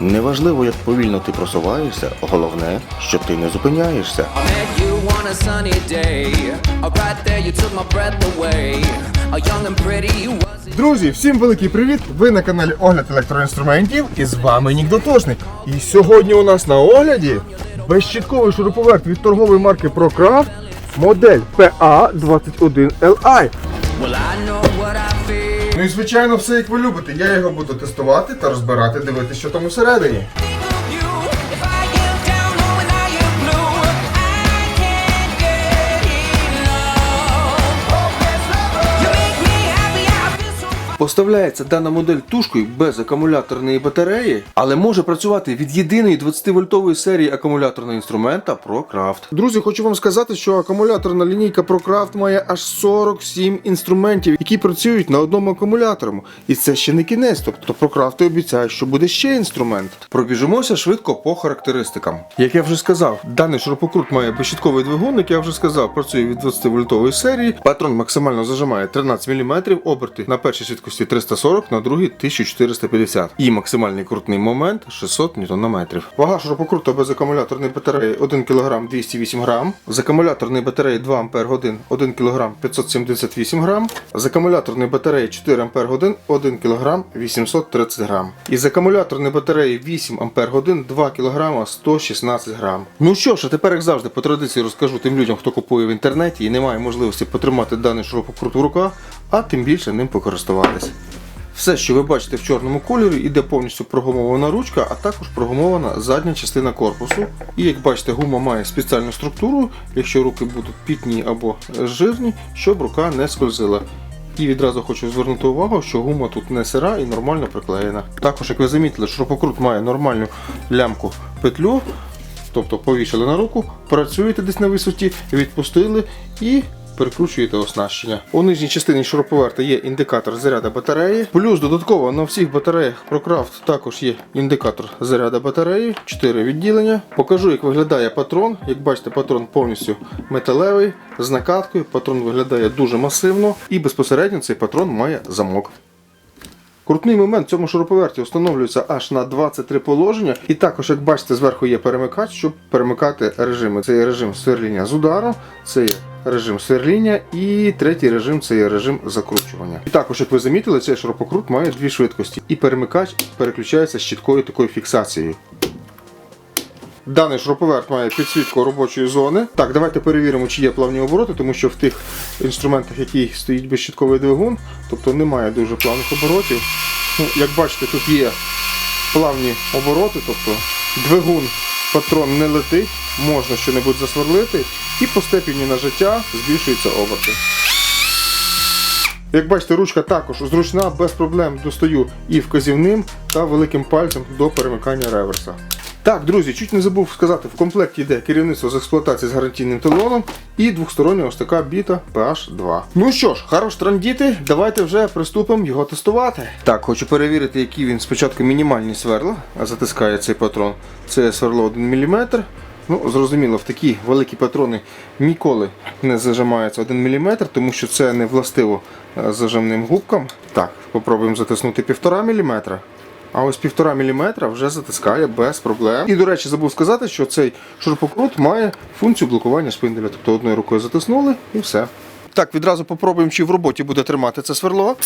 Неважливо, як повільно ти просуваєшся, головне, що ти не зупиняєшся. Друзі, всім великий привіт! Ви на каналі Огляд електроінструментів і з вами Нік Дотошник. І сьогодні у нас на огляді безщітковий шуруповерт від торгової марки ProCraft модель PA21LI. Well, Ну і звичайно, все як ви любите. Я його буду тестувати та розбирати, дивитися, що там усередині. Поставляється дана модель тушкою без акумуляторної батареї, але може працювати від єдиної 20-вольтової серії акумуляторного інструмента ProCraft. Друзі, хочу вам сказати, що акумуляторна лінійка ProCraft має аж 47 інструментів, які працюють на одному акумуляторому. І це ще не кінець, тобто ProCraft обіцяє, що буде ще інструмент. Пробіжимося швидко по характеристикам. Як я вже сказав, даний шурупокрут має безщітковий двигун, як я вже сказав, працює від 20-вольтової серії. Патрон максимально зажимає 13 мм, оберти на першій швидкості 340, на другій 1450. І максимальний крутний момент 600 Нм. Вага шурупокрута без акумуляторної батареї 1 кг 208 г. З акумуляторної батареї 2 Ах 1 кг 578 г. З акумуляторної батареї 4 Ах 1 кг 830 г. І з акумуляторної батареї 8 Ах 2 кг 116 г. Ну що ж, а тепер як завжди по традиції розкажу тим людям, хто купує в інтернеті і не має можливості потримати даний шурупокрут в руках, а тим більше ним покористуватись. Все, що ви бачите в чорному кольорі, іде повністю прогумована ручка, а також прогумована задня частина корпусу. І як бачите, гума має спеціальну структуру, якщо руки будуть пітні або жирні, щоб рука не скользила. І відразу хочу звернути увагу, що гума тут не сира і нормально приклеєна. Також, як ви замітили, шурупокрут має нормальну лямку петлю, тобто повішали на руку, працюєте десь на висоті, відпустили і перекручуєте оснащення. У нижній частині шуруповерта є індикатор заряду батареї. Плюс додатково на всіх батареях ProCraft також є індикатор заряду батареї, 4 відділення. Покажу, як виглядає патрон. Як бачите, патрон повністю металевий з накаткою. Патрон виглядає дуже масивно і безпосередньо цей патрон має замок. Крутний момент в цьому шуруповерті встановлюється аж на 23 положення. І також, як бачите, зверху є перемикач, щоб перемикати режими. Це є режим сверління з удару, це є режим сверління і третій режим це є режим закручування. І також, як ви замітили, цей шурупокрут має дві швидкості. І перемикач переключається з чіткою такою фіксацією. Даний шуруповерт має підсвітку робочої зони. Так, давайте перевіримо, чи є плавні обороти, тому що в тих інструментах, які стоїть безщітковий двигун, тобто немає дуже плавних оборотів. Ну, як бачите, тут є плавні обороти, тобто двигун, патрон не летить, можна щось засверлити, і по степені нажиття збільшуються оберти. Як бачите, ручка також зручна, без проблем достаю і вказівним та великим пальцем до перемикання реверса. Так, друзі, чуть не забув сказати, в комплекті йде керівництво з експлуатації з гарантійним талоном і двохстороння ось така біта PH2. Ну що ж, хорош трандіти, давайте вже приступимо його тестувати. Так, хочу перевірити, які він спочатку мінімальні сверла, затискає цей патрон. Це сверло 1 мм. Ну, зрозуміло, в такі великі патрони ніколи не зажимається 1 мм, тому що це не властиво е, зажимним губкам. Так, спробуємо затиснути 1,5 мм. А ось 1,5 мм вже затискає без проблем. І, до речі, забув сказати, що цей шурпокрут має функцію блокування шпинделя. Тобто одною рукою затиснули і все. Так, відразу попробуємо, чи в роботі буде тримати це сверло.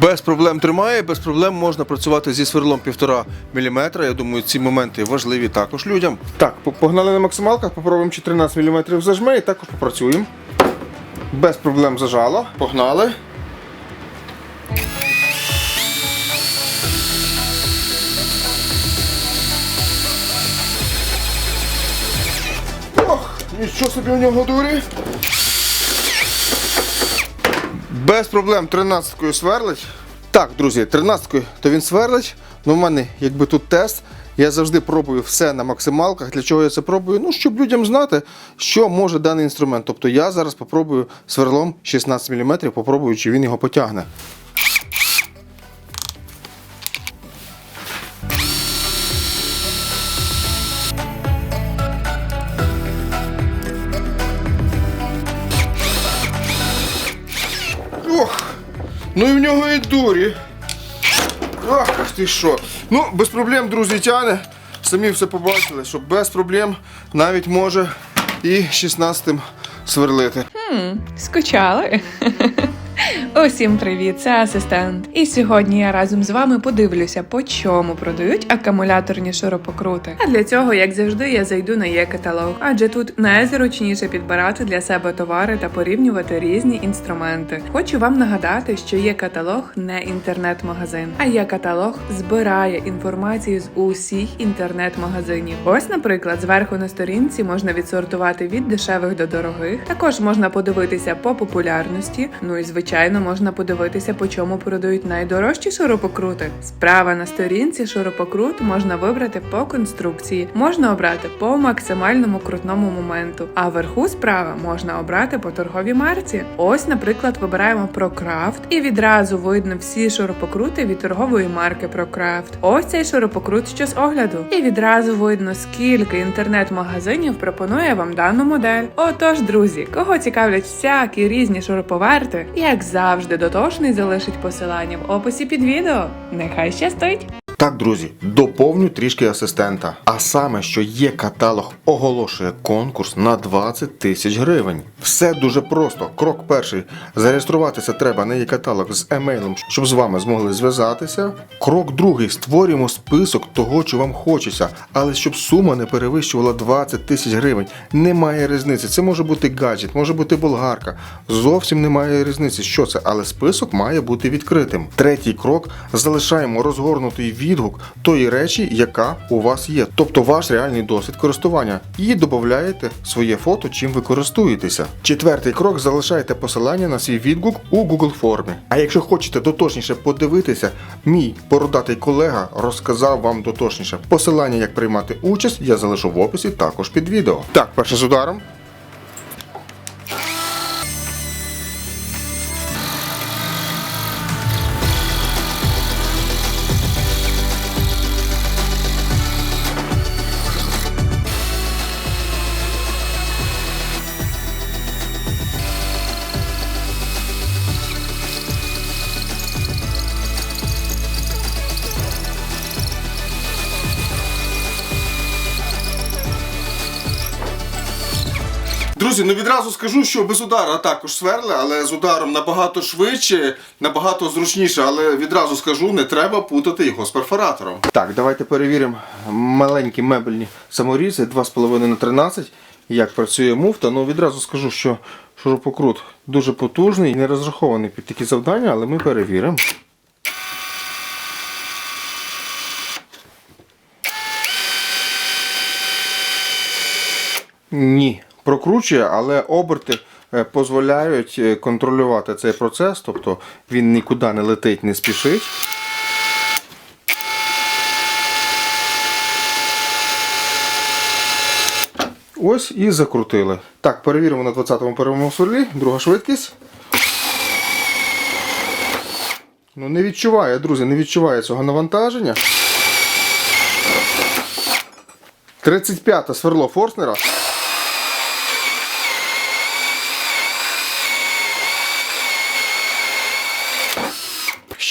Без проблем тримає, без проблем можна працювати зі сверлом 1,5 мм. Я думаю, ці моменти важливі також людям. Так, погнали на максималках, попробуємо чи 13 мм зажме і також попрацюємо. Без проблем зажало. Погнали. Ох, нічого собі у нього дурі. Без проблем 13-кою сверлить. Так, друзі, 13-кою то він сверлить. Ну, в мене якби тут тест. Я завжди пробую все на максималках. Для чого я це пробую? Ну, щоб людям знати, що може даний інструмент. Тобто я зараз попробую сверлом 16 мм, попробую, чи він його потягне. Ну і в нього і дурі. Ах, ти що. Ну, без проблем, друзі, тяне. Самі все побачили, що без проблем навіть може і 16-м сверлити. Скучали? Усім привіт, це асистент. І сьогодні я разом з вами подивлюся, по чому продають акумуляторні шуропокрути. А для цього, як завжди, я зайду на є-каталог, адже тут найзручніше підбирати для себе товари та порівнювати різні інструменти. Хочу вам нагадати, що є каталог не інтернет-магазин, а є каталог збирає інформацію з усіх інтернет-магазинів. Ось, наприклад, зверху на сторінці можна відсортувати від дешевих до дорогих. Також можна подивитися по популярності. Ну і звичайно, можна подивитися, по чому продають найдорожчі шуропокрути. Справа на сторінці шуропокрут можна вибрати по конструкції, можна обрати по максимальному крутному моменту. А вверху справа можна обрати по торговій марці. Ось, наприклад, вибираємо ProCraft і відразу видно всі шуропокрути від торгової марки ProCraft. Ось цей шуропокрут що з огляду. І відразу видно, скільки інтернет-магазинів пропонує вам дану модель. Отож, друзі, кого цікавлять всякі різні шуруповерти, як завжди, дотошний залишить посилання в описі під відео. Нехай щастить! Так, друзі, доповню трішки асистента. А саме, що є каталог, оголошує конкурс на 20 тисяч гривень. Все дуже просто. Крок перший. Зареєструватися треба на її каталог з емейлом, щоб з вами змогли зв'язатися. Крок другий. Створюємо список того, що вам хочеться, але щоб сума не перевищувала 20 тисяч гривень. Немає різниці. Це може бути гаджет, може бути болгарка. Зовсім немає різниці, що це, але список має бути відкритим. Третій крок залишаємо розгорнутий відгук тої речі, яка у вас є, тобто ваш реальний досвід користування, і додаєте своє фото, чим ви користуєтеся. Четвертий крок залишаєте посилання на свій відгук у Google формі. А якщо хочете доточніше подивитися, мій бородатий колега розказав вам доточніше. Посилання, як приймати участь, я залишу в описі також під відео. Так, перше з ударом. Друзі, ну відразу скажу, що без удара також сверли, але з ударом набагато швидше, набагато зручніше, але відразу скажу, не треба путати його з перфоратором. Так, давайте перевіримо маленькі мебельні саморізи 2,5 на 13 як працює муфта. Ну відразу скажу, що шурупокрут дуже потужний, не розрахований під такі завдання, але ми перевіримо. Ні, прокручує, але оберти е, дозволяють е, контролювати цей процес, тобто він нікуди не летить, не спішить. Ось і закрутили. Так, перевіримо на 20-му первому сверлі, друга швидкість. Ну, не відчуває, друзі, не відчуває цього навантаження. 35 сверло Форснера.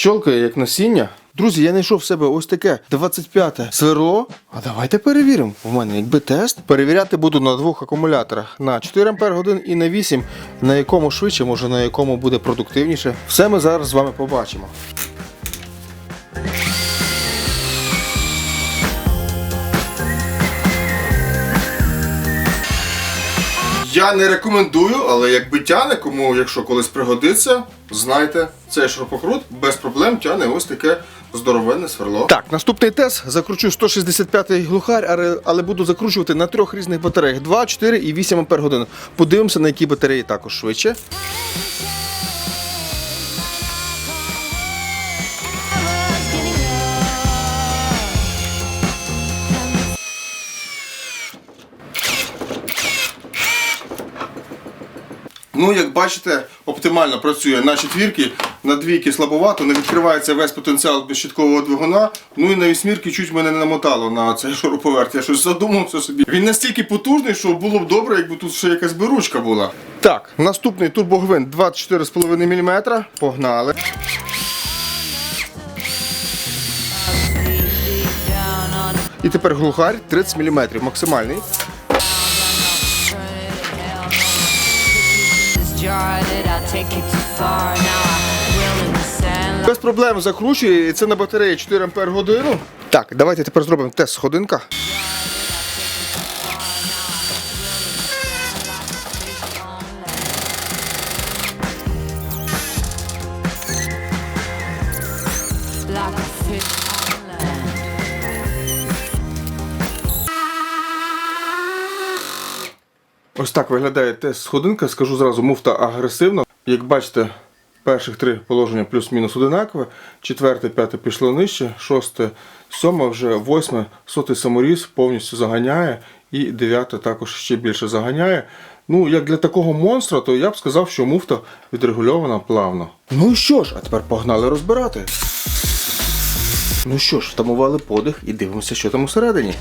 Щолкає як насіння. Друзі, я знайшов в себе ось таке 25-те сверло. А давайте перевіримо. У мене якби тест. Перевіряти буду на двох акумуляторах на 4 Ампер годин і на 8, на якому швидше, може на якому буде продуктивніше. Все ми зараз з вами побачимо. Я не рекомендую, але якби тяне, кому, якщо колись пригодиться, знайте, цей шурупокрут без проблем тяне ось таке здоровенне сверло. Так, наступний тест. Закручу 165-й глухарь, але, буду закручувати на трьох різних батареях: 2, 4 і 8 ампер годин. Подивимося, на які батареї також швидше. Ну, як бачите, оптимально працює на четвірки, на двійки слабовато, не відкривається весь потенціал безщиткового двигуна. Ну і на вісьмірки чуть мене не намотало на цей шуруповерт. Я щось задумався собі. Він настільки потужний, що було б добре, якби тут ще якась би ручка була. Так, наступний турбогвинт 24,5 мм. Погнали. І тепер глухарь 30 мм максимальний. Без проблем закручує, і це на батареї 4 Ампер годину. Так, давайте тепер зробимо тест сходинка. Like a fish Ось так виглядає тест сходинка. Скажу зразу, муфта агресивна. Як бачите, перших три положення плюс-мінус одинакове. Четверте, п'яте пішло нижче, шосте, сьоме, вже восьме, сотий саморіз повністю заганяє. І дев'яте також ще більше заганяє. Ну, як для такого монстра, то я б сказав, що муфта відрегульована плавно. Ну що ж, а тепер погнали розбирати. Ну що ж, втамували подих і дивимося, що там усередині.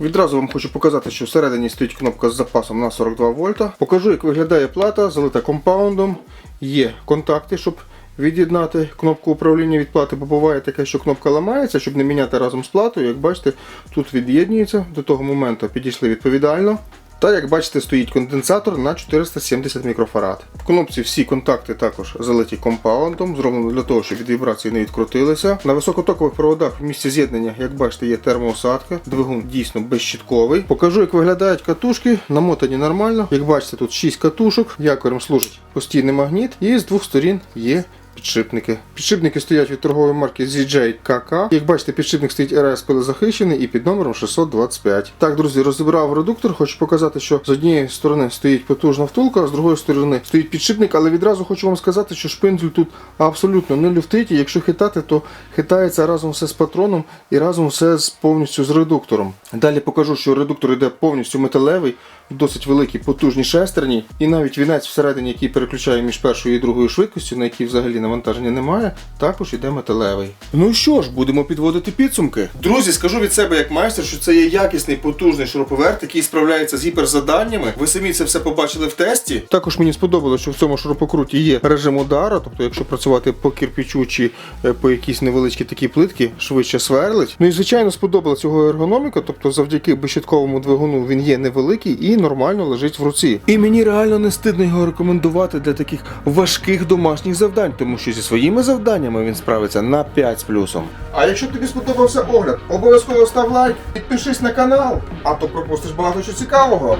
Відразу вам хочу показати, що всередині стоїть кнопка з запасом на 42 вольта. Покажу, як виглядає плата, залита компаундом. Є контакти, щоб від'єднати кнопку управління від плати, бо буває таке, що кнопка ламається, щоб не міняти разом з платою. Як бачите, тут від'єднується. До того моменту підійшли відповідально. Та як бачите, стоїть конденсатор на 470 мікрофарад. В кнопці всі контакти також залиті компаундом, зроблено для того, щоб від вібрації не відкрутилися. На високотокових проводах в місці з'єднання, як бачите, є термоосадка. Двигун дійсно безщітковий. Покажу, як виглядають катушки. Намотані нормально. Як бачите, тут 6 катушок. Якорем служить постійний магніт, і з двох сторін є підшипники. Підшипники стоять від торгової марки ZJ KK. Як бачите, підшипник стоїть RS пилезахищений і під номером 625. Так, друзі, розібрав редуктор. Хочу показати, що з однієї сторони стоїть потужна втулка, а з другої сторони стоїть підшипник, але відразу хочу вам сказати, що шпиндель тут абсолютно не люфтить. І якщо хитати, то хитається разом все з патроном і разом все з повністю з редуктором. Далі покажу, що редуктор йде повністю металевий, досить великі потужні шестерні, і навіть вінець всередині, який переключає між першою і другою швидкістю, на якій взагалі навантаження немає, також іде металевий. Ну що ж, будемо підводити підсумки. Друзі, скажу від себе як майстер, що це є якісний потужний шуруповерт, який справляється з гіперзаданнями. Ви самі це все побачили в тесті. Також мені сподобалося, що в цьому шурупокруті є режим удара, тобто, якщо працювати по кирпічу чи е, по якійсь невеличкій такій плитки, швидше сверлить. Ну і звичайно сподобалася його ергономіка, тобто завдяки безщитковому двигуну він є невеликий і нормально лежить в руці. І мені реально не стидно його рекомендувати для таких важких домашніх завдань, тому що зі своїми завданнями він справиться на 5 з плюсом. А якщо тобі сподобався огляд, обов'язково став лайк, підпишись на канал, а то пропустиш багато чого цікавого.